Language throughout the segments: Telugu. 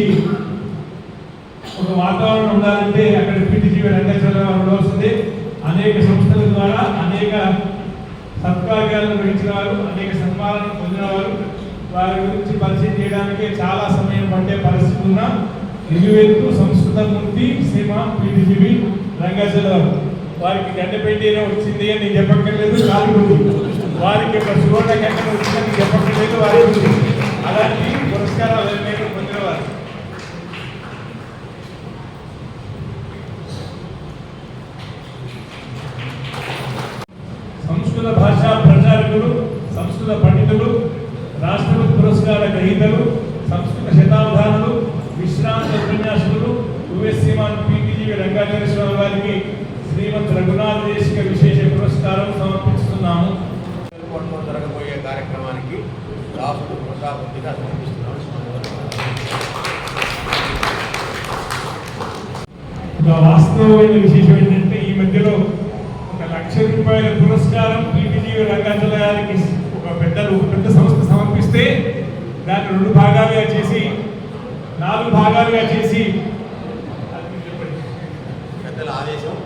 మంచి ఒక వాతావరణం ఉండాలంటే అక్కడ పిటిజీ రంగాచార్య ఉండవలసింది. అనేక సంస్థల ద్వారా అనేక సత్కార్యాలను వహించిన వారు అనేక సన్మానాలను పొందిన వారు వారి గురించి పరిచయం చేయడానికి చాలా సమయం పట్టే పరిస్థితి ఉన్న నిలువెత్తు సంస్కృత మూర్తి సీమ పిటిజీవి రంగాచార్య వారికి గండపెట్టి వచ్చింది అని నేను చెప్పక్కర్లేదు కాలు వారికి ఒక సువర్ణ గంట వచ్చిందని చెప్పక్కర్లేదు వారి అలాంటి పురస్కారాలు పొందిన వారు ప్రచారకులు సంస్కృత పండితులు రాష్ట్రపతి పురస్కార గ్రహీతలు సంస్కృత శతాబ్దానులు విశ్రాంత ఉపన్యాసకులు యుఎస్సీమాన్ పీటీజీ రంగాచార్య స్వామి వారికి శ్రీమద్ రఘునాథ దేశిక విశేష పురస్కారం సమర్పిస్తున్నాము. జరగబోయే కార్యక్రమానికి రాష్ట్ర ప్రజాపతిగా ఒక వాస్తవమైన విశేషం ఏంటంటే ఈ మధ్యలో రూపాయల పురస్కారం పీటీజీ రంగాచల గారికి ఒక పెద్దలు పెద్ద సంస్థ సమర్పిస్తే దాన్ని రెండు భాగాలుగా చేసి నాలుగు భాగాలుగా చేసి చెప్పండి. పెద్దల ఆదేశం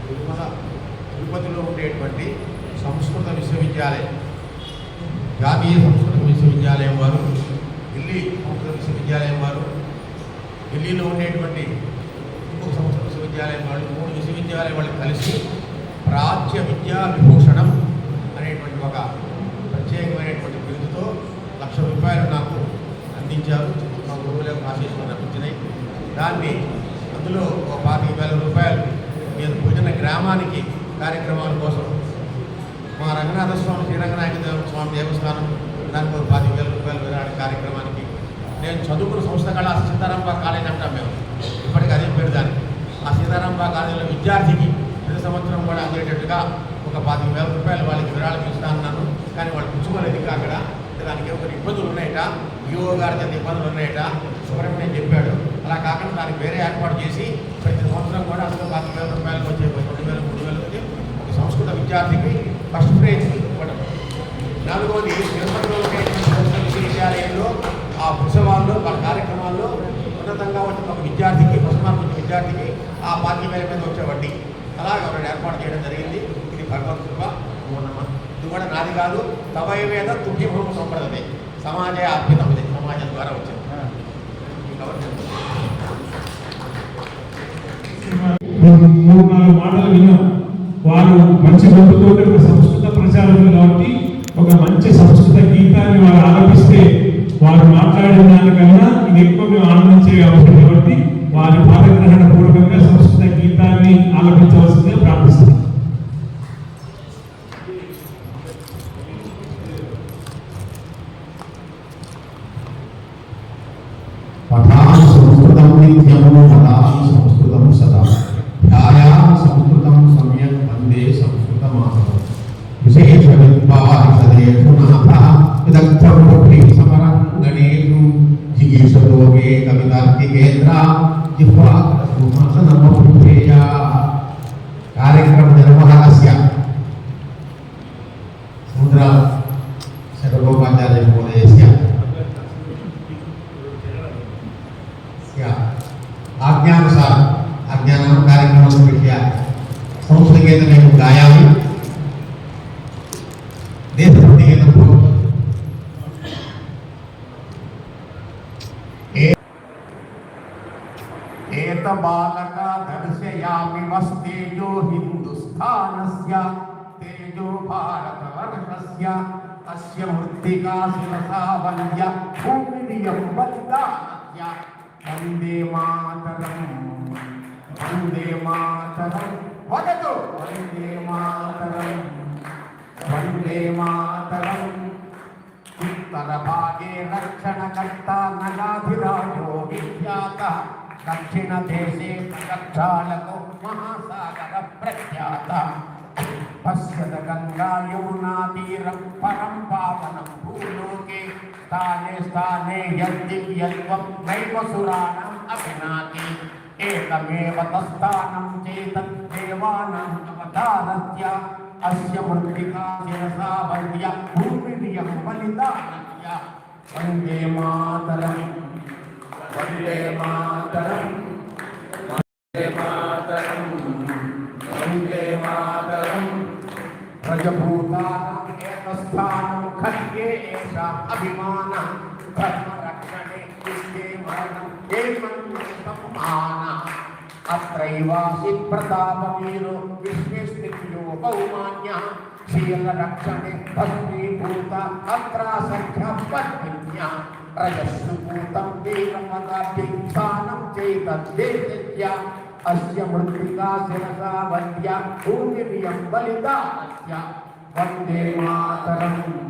తిరుమల తిరుపతిలో ఉండేటువంటి సంస్కృత విశ్వవిద్యాలయం జాతీయ సంస్కృత విశ్వవిద్యాలయం వారు ఢిల్లీ సంస్కృత విశ్వవిద్యాలయం వారు ఢిల్లీలో ఉండేటువంటి ఇంకొక సంస్కృత విశ్వవిద్యాలయం వాళ్ళు మూడు విశ్వవిద్యాలయం వాళ్ళు కలిసి ప్రాచ్య విద్యా విభూషణం అనేటువంటి ఒక ప్రత్యేకమైనటువంటి బిరుదుతో లక్ష రూపాయలు నాకు అందించారు. మా గురువులకు ఆశీస్సులు లభించినాయి దాన్ని అందులో ఒక పాతిక వేల రూపాయలు నేను పుట్టిన గ్రామానికి కార్యక్రమాల కోసం మా రంగనాథ స్వామి శ్రీరంగనాయక స్వామి దేవస్థానం దానికి ఒక పాతిక వేల రూపాయలు విరాళ కార్యక్రమానికి నేను చదువుకున్న సంస్థ కళ సీతారాంబా కాలేజ్ అంటాం మేము. ఇప్పటికీ అదే పేరు దానికి ఆ సీతారాంబా కాలేజీలో విద్యార్థికి ప్రతి సంవత్సరం కూడా అందేటట్టుగా ఒక పాతిక వేల రూపాయలు వాళ్ళకి విరాళం ఇస్తా అన్నాను. కానీ వాళ్ళు పుచ్చుకోలేదు ఇంకా అక్కడ. దానికి ఒక ఇబ్బందులు ఉన్నాయట. ఈఓ గారి చేత ఇబ్బందులు ఉన్నాయట. సుబ్రహ్మణ్యం చెప్పాడు. అలా కాకుండా దానికి వేరే ఏర్పాటు చేసి ప్రతి సంవత్సరం కూడా అసలు పాతిక వేల రూపాయలు వచ్చే రెండు వేలు మూడు వేలు వచ్చి ఒక సంస్కృత విద్యార్థికి ఫస్ట్ ప్రైజ్ ఇవ్వడం నాలుగవది తిరుపతిలో విశ్వవిద్యాలయంలో ఆ ఉత్సవాల్లో వాళ్ళ కార్యక్రమాల్లో ఉన్నతంగా వచ్చిన ఒక విద్యార్థికి మార్క్ వచ్చిన విద్యార్థికి ఆ పాతిక వేల మీద వచ్చే వడ్డీ. అలాగ ఏర్పాటు చేయడం జరిగింది. ఇది భగవత్ కృప. పూర్ణమ? ఇది కూడా నాది కాదు. తవయ వేద తుట్యభూమ సంప్రదతే సమాజ అర్పితం ఇది సమాజం ద్వారా వచ్చింది. మూడు మూడు నాలుగు మాటలు విన్నాం. వారు మంచి గొప్పతో ఒక సంస్కృత ప్రచారకులు కాబట్టి एत बालका दर्शयामि वस्तेजो हिन्दुस्थानस्य, तेजो भारतवर्षस्य अस्य मृत्तिका शिरसावल्य भूमिरियं बलिदानस्य वंदे मातरम् वंदे मातरम्। वदतु, वंदे मातरम् वंदे मातरम्। उत्तरभागे रक्षणकर्ता नगाधिराजो विख्यातः। दक्षिण दक्षिणदेशे प्रगच्छालको महासागरः प्रख्यातः पश्यत गङ्गायमुनातीरं परं पावनं भूलोके स्थाने स्थाने यद्दिं यद्वं नैव सुराणाम् अभिनाति एकमेव तत्स्थानं चेतत् देवानाम् अवतारस्य अस्य मृत्तिका शिरसा वन्द्य भूमिरियं बलिदानस्य। वंदे मातरं वंदे मा ఖడ్గే ఏషాం అభిమానం ధర్మరక్షణే విద్యే మరణం ఏమన్యేషం మాన అత్రైవాసి ప్రతాపవీరో విశ్వేశ్వరియో బహుమాన్య శీలరక్షణే భస్మీభూత అత్రాసఖ్య పద్మిన్య. రజస్సు భూతం వీరమదాభ్యం స్థానం చైతద్దేత్య అస్య మృత్తికా శిరసా వద్య భూమిరియం బలిదానస్య. వందే మాతరం.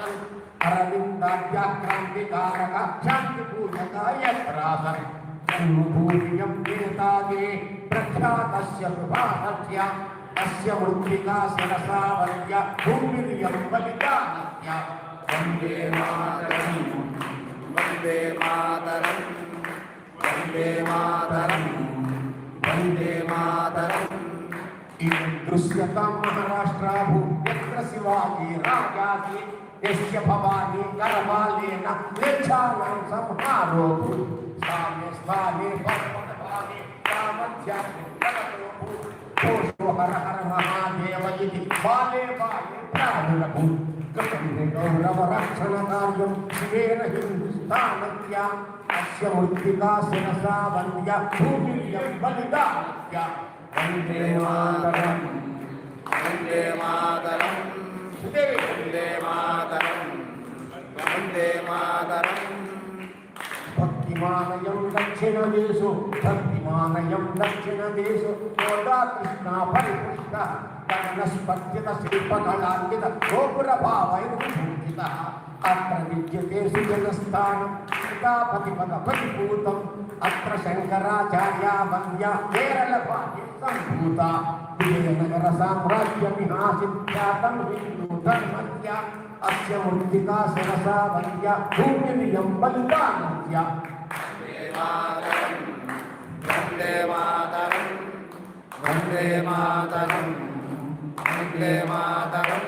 ప్రముఖ యత్రాతన్ అరవిందాద్యాక్రాంతికారక శాంతి పూజక యత్రాసన్ జన్మభూమియం ఏతాగే ప్రఖ్యాతస్య విభాగస్య అస్య మృత్తికా శిరసా వంద్య భూమిరియం బలిదానస్య వందే మాతరం వందే మాతరం వందే మాతరం వందే మాతరం ఇది దృశ్యతాం మహారాష్ట్రాభూ యత్ర శివాజీ రాజాసి యస్య భవానీ కరమాలేన లేచానం సంహారోభూ స్థానే స్థానే పద్మనాభాని రామధ్యాని జగతోభూ కోశో హర హర మహాదేవ ఇది బాలే బాలే ప్రాణులభూ గౌరవ రక్షణ కార్యం శివేన హిందుస్థానస్య అస్య మృత్తికా శిరసా వంద్య భూమిర్యం బలిదానస్య వందే మాతరం వందే మాతరం. వందే మాతరం. వందే మాతరం భక్తిమానయం దక్షిణ భక్తిమానయం దక్షిణ దేశో కోదా కృష్ణ పరిపుష్ట కర్ణస్పత్యత శిల్పకళాంకిత గోపుర భావైర్భూషిత అత్ర విద్యతే సుజనస్థానం సీతాపతిపద పరిపూతం. అత్ర శంకరాచార్య వంద్య కేరళ భాగ్య సంభూత విజయనగర సామ్రాజ్యమిహాసిఖ్యాతం హిందూ ధర్మస్య అస్య మృత్తికా శిరసా వంద్య భూమిరియం బలిదానస్య వందే మాతరం వందే మాతరం వందే మాతరం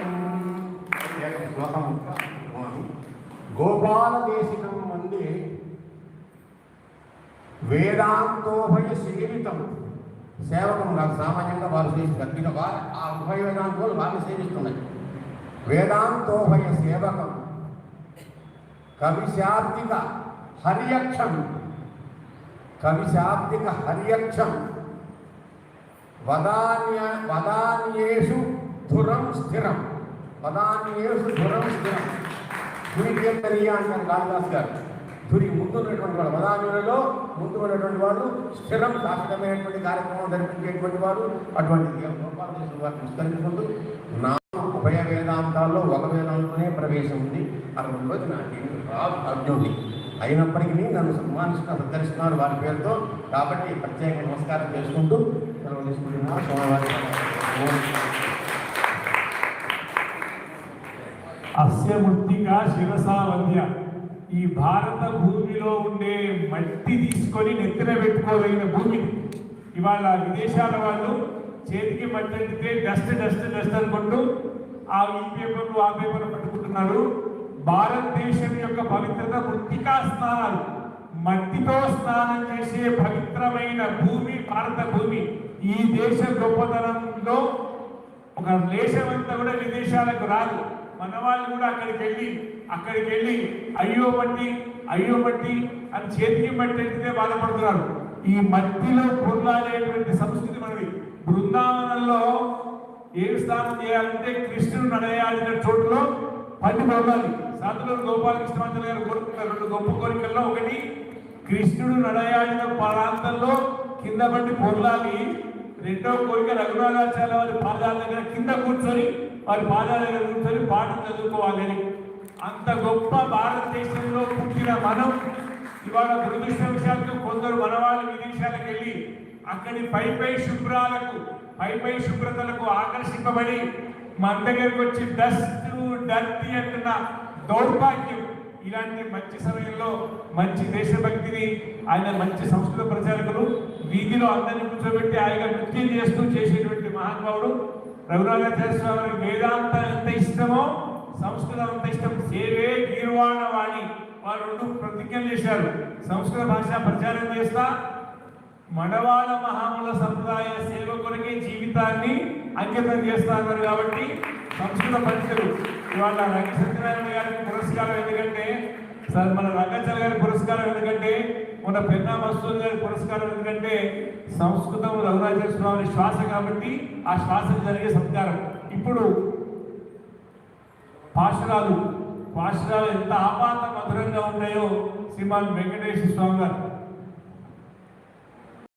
గోపాలదేశికం మంది వేదాంతోభయ సేవితం సేవకం కాదు సామాన్యంగా వారు చేస్తారు ఇక వారు ఆ ఉభయ వేదాంతోలు వారిని సేవిస్తున్నాయి వేదాంతోభయ సేవకం కవిశాబ్దిక హరియక్షం కవిశాబ్దిక హరియక్షం వదాన్య వదాన్యేషు ధురం స్థిరం వదాన్యేషు ధురం స్థిరం ధురికేంద్రియ అంటారు కాళిదాస్ గారు ముందున్నటువంటి ముందు ఉన్నటువంటి వాడు వారు ముందు ఉన్నటువంటి స్థిరం శాశ్వతమైనటువంటి కార్యక్రమం జరిపించేటువంటి వారు. అటువంటి గోపాలకృష్ణ వారిని విస్తరించుకుంటూ నా ఉభయ వేదాంతాల్లో ఒక వేదాంతమే ప్రవేశం ఉంది. అరవై రోజు నాకేమి రాదు అర్జునుడి అయినప్పటికీ నన్ను సన్మానిస్తున్న సత్కరిస్తున్నారు వారి పేరుతో. కాబట్టి ప్రత్యేక నమస్కారం చేసుకుంటూ సెలవు తీసుకుంటున్నారు అస్య మృత్తిక శిరసా వంద్య. ఈ భారత భూమిలో ఉండే మట్టి తీసుకొని నెత్తిన పెట్టుకోదగిన భూమి. ఇవాళ విదేశాల వాళ్ళు చేతికి మట్టి అంటితే డస్ట్ డస్ట్ డస్ట్ అనుకుంటూ ఆ ఈ పేపర్లు ఆ పేపర్లు పట్టుకుంటున్నారు. భారతదేశం యొక్క పవిత్రత మృత్తికా స్నానాలు. మట్టితో స్నానం చేసే పవిత్రమైన భూమి భారత భూమి. ఈ దేశ గొప్పతనంలో ఒక దేశం కూడా విదేశాలకు రాదు. మన వాళ్ళు కూడా అక్కడికి వెళ్ళి అక్కడికి వెళ్ళి అయ్యో మట్టి అయ్యో మట్టి అని చేతికి మట్టి ఎత్తితే బాధపడుతున్నారు. ఈ మట్టిలో పొందాలేటువంటి సంస్కృతి మనది. బృందావనంలో ఏ స్నానం చేయాలంటే కృష్ణుడు నడయాడిన చోటులో పట్టి పొందాలి. సాధులు గోపాలకృష్ణమంతులు గారు కోరుకున్న రెండు గొప్ప కోరికల్లో ఒకటి కృష్ణుడు నడయాడిన ప్రాంతంలో కింద పట్టి పొర్లాలి రెండో కోరిక రఘునాథాచార్య వారి పాదాల దగ్గర కింద కూర్చొని వారి పాదాల దగ్గర కూర్చొని పాఠం చదువుకోవాలని అంత గొప్ప భారతదేశంలో పుట్టిన మనం ఇవాళ దురదృష్టవశాత్తు కొందరు మనవాళ్ళు విదేశాలకు వెళ్ళి అక్కడి పై పై శుభ్రాలకు పై పై శుభ్రతలకు ఆకర్షింపబడి మన దగ్గరకు వచ్చి డస్ట్ డర్టీ అంటున్న దౌర్భాగ్యం. ఇలాంటి మంచి సమయంలో మంచి దేశభక్తిని ఆయన మంచి సంస్కృత ప్రచారకులు వీధిలో అందరినీ కూర్చోబెట్టి ఆయన నృత్యం చేస్తూ చేసేటువంటి మహానుభావుడు రఘునాథాచార్య స్వామి వేదాంతం ఎంత ఇష్టమో సంస్కృతం అంతష్టం సేవే గీర్వాణ వాణి వారు రెండు ప్రతిజ్ఞలు చేశారు. సంస్కృత భాష ప్రచారం చేస్తా. మడవాళ్ళ మహాముల సంప్రదాయ సేవ కొరకే జీవితాన్ని అంకితం చేస్తున్నారు కాబట్టి సంస్కృత పండితులు ఇవాళ రంగ సత్యనారాయణ గారికి పురస్కారం ఎందుకంటే సార్ మన రంగచల గారి పురస్కారం ఎందుకంటే మన పెన్నా మస్తూర్ గారి పురస్కారం ఎందుకంటే సంస్కృతం రఘురాజేశ్వరరావు శ్వాస కాబట్టి ఆ శ్వాసకు జరిగే సత్కారం ఇప్పుడు పాశురాలు పాశురాలు ఎంత ఆపాత మధురంగా ఉన్నాయో శ్రీమాన్ వెంకటేశ్వర స్వామి గారు